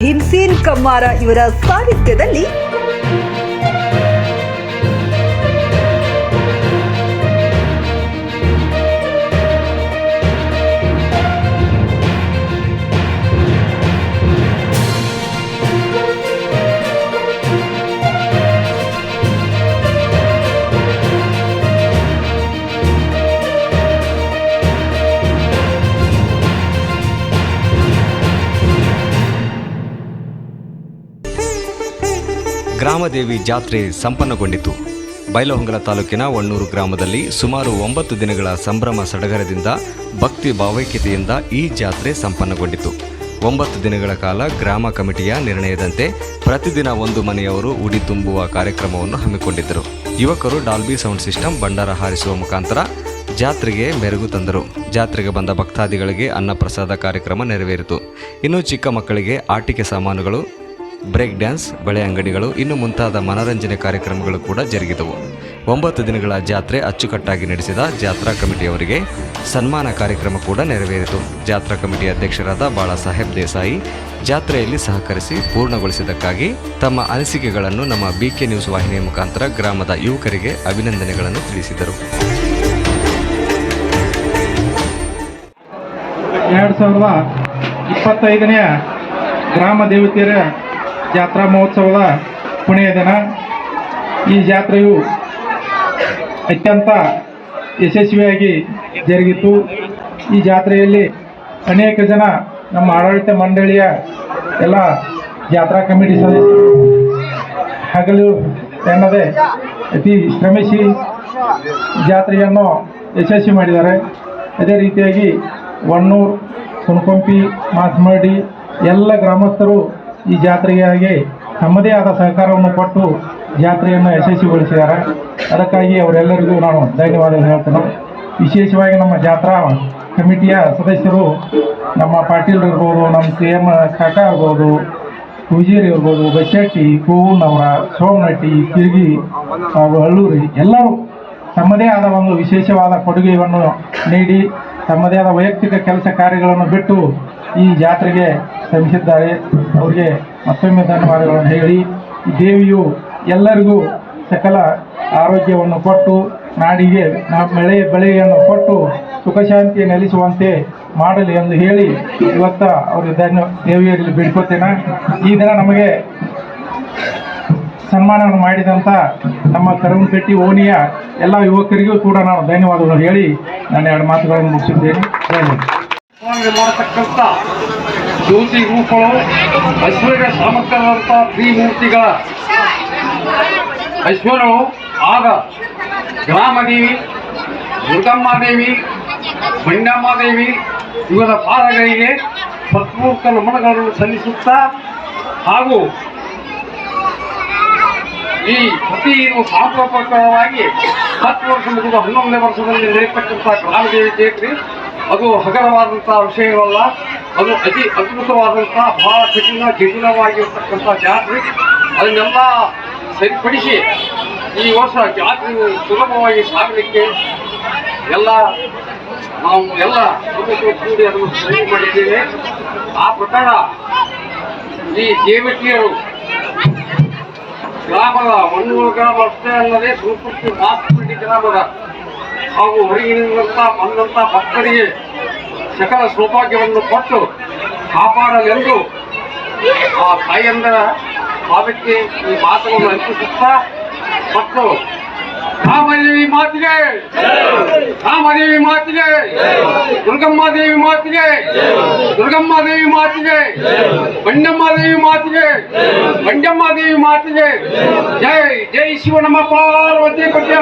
ಭೀಮ್ಸೇನ್ ಕಮ್ಮಾರ ಇವರ ಸಾಹಿತ್ಯದಲ್ಲಿ ಗ್ರಾಮದೇವಿ ಜಾತ್ರೆ ಸಂಪನ್ನಗೊಂಡಿತು. ಬೈಲಹೊಂಗಲ ತಾಲೂಕಿನ ವಣ್ಣೂರು ಗ್ರಾಮದಲ್ಲಿ ಸುಮಾರು ಒಂಬತ್ತು ದಿನಗಳ ಸಂಭ್ರಮ ಸಡಗರದಿಂದ ಭಕ್ತಿ ಭಾವೈಕ್ಯತೆಯಿಂದ ಈ ಜಾತ್ರೆ ಸಂಪನ್ನಗೊಂಡಿತು. ಒಂಬತ್ತು ದಿನಗಳ ಕಾಲ ಗ್ರಾಮ ಕಮಿಟಿಯ ನಿರ್ಣಯದಂತೆ ಪ್ರತಿದಿನ ಒಂದು ಮನೆಯವರು ಉಡಿ ತುಂಬುವ ಕಾರ್ಯಕ್ರಮವನ್ನು ಹಮ್ಮಿಕೊಂಡಿದ್ದರು. ಯುವಕರು ಡಾಲ್ಬಿ ಸೌಂಡ್ ಸಿಸ್ಟಮ್ ಭಂಡಾರ ಹಾರಿಸುವ ಮುಖಾಂತರ ಜಾತ್ರೆಗೆ ಮೆರುಗು ತಂದರು. ಜಾತ್ರೆಗೆ ಬಂದ ಭಕ್ತಾದಿಗಳಿಗೆ ಅನ್ನಪ್ರಸಾದ ಕಾರ್ಯಕ್ರಮ ನೆರವೇರಿತು. ಇನ್ನು ಚಿಕ್ಕ ಮಕ್ಕಳಿಗೆ ಆಟಿಕೆ ಸಾಮಾನುಗಳು ಬ್ರೇಕ್ ಡ್ಯಾನ್ಸ್, ಬಳೆ ಅಂಗಡಿಗಳು, ಇನ್ನು ಮುಂತಾದ ಮನರಂಜನೆ ಕಾರ್ಯಕ್ರಮಗಳು ಕೂಡ ಜರುಗಿದವು. ಒಂಬತ್ತು ದಿನಗಳ ಜಾತ್ರೆ ಅಚ್ಚುಕಟ್ಟಾಗಿ ನಡೆಸಿದ ಜಾತ್ರಾ ಕಮಿಟಿಯವರಿಗೆ ಸನ್ಮಾನ ಕಾರ್ಯಕ್ರಮ ಕೂಡ ನೆರವೇರಿತು. ಜಾತ್ರಾ ಕಮಿಟಿ ಅಧ್ಯಕ್ಷರಾದ ಬಾಳಾ ಸಾಹೇಬ್ ದೇಸಾಯಿ ಜಾತ್ರೆಯಲ್ಲಿ ಸಹಕರಿಸಿ ಪೂರ್ಣಗೊಳಿಸಿದ್ದಕ್ಕಾಗಿ ತಮ್ಮ ಅನಿಸಿಕೆಗಳನ್ನು ನಮ್ಮ ಬಿಕೆ ನ್ಯೂಸ್ ವಾಹಿನಿಯ ಮುಖಾಂತರ ಗ್ರಾಮದ ಯುವಕರಿಗೆ ಅಭಿನಂದನೆಗಳನ್ನು ತಿಳಿಸಿದರು. ಎರಡು ಸಾವಿರದ ಇಪ್ಪತ್ತೈದನೆಯ ಗ್ರಾಮ ದೇವತೆಯರ ಜಾತ್ರಾ ಮಹೋತ್ಸವದ ಕೊನೆಯ ದಿನ. ಈ ಜಾತ್ರೆಯು ಅತ್ಯಂತ ಯಶಸ್ವಿಯಾಗಿ ಜರುಗಿತು ಈ ಜಾತ್ರೆಯಲ್ಲಿ ಅನೇಕ ಜನ ನಮ್ಮ ಆಡಳಿತ ಮಂಡಳಿಯ ಎಲ್ಲ ಜಾತ್ರಾ ಕಮಿಟಿ ಸದಸ್ಯರು ಹಗಲು ಎನ್ನದೆ ಅತಿ ಶ್ರಮಿಸಿ ಜಾತ್ರೆಯನ್ನು ಯಶಸ್ವಿ ಮಾಡಿದ್ದಾರೆ. ಅದೇ ರೀತಿಯಾಗಿ ವಣ್ಣೂರು ಸುಣಕೊಂಪಿ ಮಾಸ್ಮಡಿ ಎಲ್ಲ ಗ್ರಾಮಸ್ಥರು ಈ ಜಾತ್ರೆಗಾಗಿ ತಮ್ಮದೇ ಆದ ಸಹಕಾರವನ್ನು ಕೊಟ್ಟು ಜಾತ್ರೆಯನ್ನು ಯಶಸ್ವಿಗೊಳಿಸಿದ್ದಾರೆ. ಅದಕ್ಕಾಗಿ ಅವರೆಲ್ಲರಿಗೂ ನಾನು ಧನ್ಯವಾದಗಳು ಹೇಳ್ತೇನೆ. ವಿಶೇಷವಾಗಿ ನಮ್ಮ ಜಾತ್ರಾ ಕಮಿಟಿಯ ಸದಸ್ಯರು ನಮ್ಮ ಪಾಟೀಲ್ ಇರ್ಬೋದು, ನಮ್ಮ ಕೆ ಎಂ ಕಾಕಾ ಇರ್ಬೋದು, ಪೂಜಾರಿ ಇರ್ಬೋದು ಬಶೆಟ್ಟಿ ಕೂನವರ, ಸೋಮನಟ್ಟಿ ತಿರುಗಿ ಹಾಗೂ ಹಳ್ಳೂರಿ ಎಲ್ಲರೂ ತಮ್ಮದೇ ಆದ ಒಂದು ವಿಶೇಷವಾದ ಕೊಡುಗೆಯನ್ನು ನೀಡಿ ತಮ್ಮದೇ ಆದ ವೈಯಕ್ತಿಕ ಕೆಲಸ ಕಾರ್ಯಗಳನ್ನು ಬಿಟ್ಟು ಈ ಜಾತ್ರೆಗೆ ಶ್ರಮಿಸಿದ್ದಾರೆ. ಅವರಿಗೆ ಮತ್ತೊಮ್ಮೆ ಧನ್ಯವಾದಗಳನ್ನು ಹೇಳಿ ದೇವಿಯು ಎಲ್ಲರಿಗೂ ಸಕಲ ಆರೋಗ್ಯವನ್ನು ಕೊಟ್ಟು, ನಾಡಿಗೆ ಬೆಳೆ ಬೆಳೆಯನ್ನು ಕೊಟ್ಟು ಸುಖಶಾಂತಿ ನೆಲೆಸುವಂತೆ ಮಾಡಲಿ ಎಂದು ಹೇಳಿ ಇವತ್ತ ಅವರು ಧನ್ಯ ದೇವಿಯಲ್ಲಿ ಬಿಡ್ಕೋತೇನೆ. ಈ ದಿನ ನಮಗೆ ಸನ್ಮಾನವನ್ನು ಮಾಡಿದಂಥ ನಮ್ಮ ಕರಮಪೇಟೆ ಓಣಿಯ ಎಲ್ಲ ಯುವಕರಿಗೂ ಕೂಡ ನಾನು ಧನ್ಯವಾದಗಳು ಹೇಳಿ ನಾನು ಎರಡು ಮಾತುಗಳನ್ನು ಮುಗಿಸಿದ್ದೇನೆ. ಮಾಡತಕ್ಕಂಥ ಜ್ಯೋತಿ ರೂಪಗಳು ಐಶ್ವರ್ಯ ಸಾಮರ್ಥ್ಯದಂಥ ತ್ರಿಮೂರ್ತಿಗಳ ಐಶ್ವರ್ಯಗಳು ಆಗ ಗ್ರಾಮದೇವಿ, ದುರ್ಗಮ್ಮಾದೇವಿ ಬಂಡಮ್ಮಾದೇವಿ ಇವರ ಪಾದಗಳಿಗೆ ಪತ್ಮೂರ್ತ ನಮನಗಳನ್ನು ಸಲ್ಲಿಸುತ್ತಾ ಹಾಗೂ ಈ ಪ್ರತಿ ಸಾಂಪ್ರದಾಯಿಕವಾಗಿ ಹತ್ತು ವರ್ಷ ಮುಗಿದ ಹನ್ನೊಂದನೇ ವರ್ಷದಲ್ಲಿ ನಡೆಯತಕ್ಕಂಥ ಗ್ರಾಮದೇವಿ ಜಾತ್ರೆ ಅದು ಹಗರವಾದಂಥ ವಿಷಯವಲ್ಲ. ಅದು ಅತಿ ಅದ್ಭುತವಾದಂಥ, ಬಹಳ ಕಠಿಣ, ಜಟಿಲವಾಗಿರ್ತಕ್ಕಂಥ ಜಾತ್ರೆ. ಅದನ್ನೆಲ್ಲ ಸರಿಪಡಿಸಿ ಈ ವರ್ಷ ಜಾತ್ರೆ ಸುಲಭವಾಗಿ ಸಾಗಲಿಕ್ಕೆ ಎಲ್ಲ ನಾವು ಎಲ್ಲ ಸದಸ್ಯರು ಕೂಡಿ ಅದನ್ನು ಸರಿ ಮಾಡಿದ್ದೇವೆ. ಆ ಪ್ರಕಾರ ಈ ದೇವಕಿಯರು ಗ್ರಾಮದ ಮಣ್ಣುಗಳ ಅಷ್ಟೇ ಅಲ್ಲದೆ ಸುಲ್ಪುರ್ತಿ ಜನ ಗ್ರಾಮದ. ಹಾಗೂ ಹೊರಗಿನಿಂದ ಬಂದಂತ ಭಕ್ತರಿಗೆ ಸಕಲ ಸೌಭಾಗ್ಯವನ್ನು ಕೊಟ್ಟು ಕಾಪಾಡಲೆಂದು ಆ ತಾಯಿಯಂದರ ಭಾವಕ್ಕೆ ಈ ಮಾತುಗಳನ್ನು ಅರ್ಪಿಸುತ್ತಾ, ಮತ್ತು రామదేవి మాతృగే రామదేవి మాతృగే దుర్గమ్మాదేవి మాతృగే దుర్గమ్మాదేవి మాతృగే బండమ్మాదేవి మాతృగే బండమ్మాదేవి మాతృగే జై జై శివ నమ పార్వతీ పట్ల